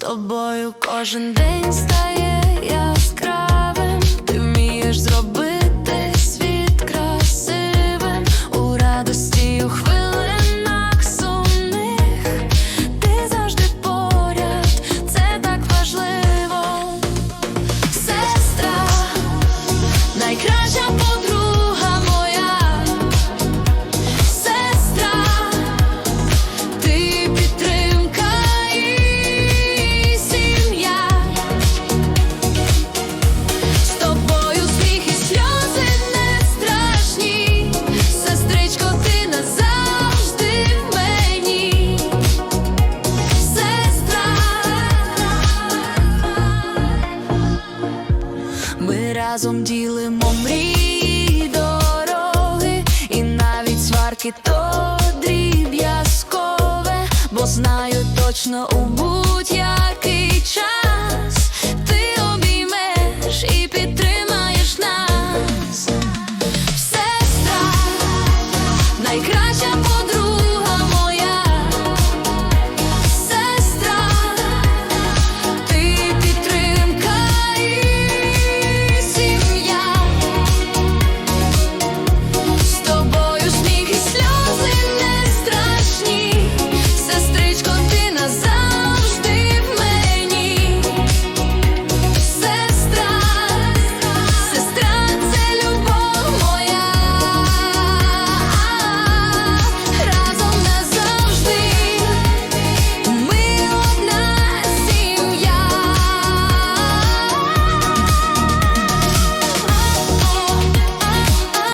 тобою кожен день стає. разом ділимо мрії дороги, і навіть сварки то дріб'язкове, бо знаю точно у будь-який час.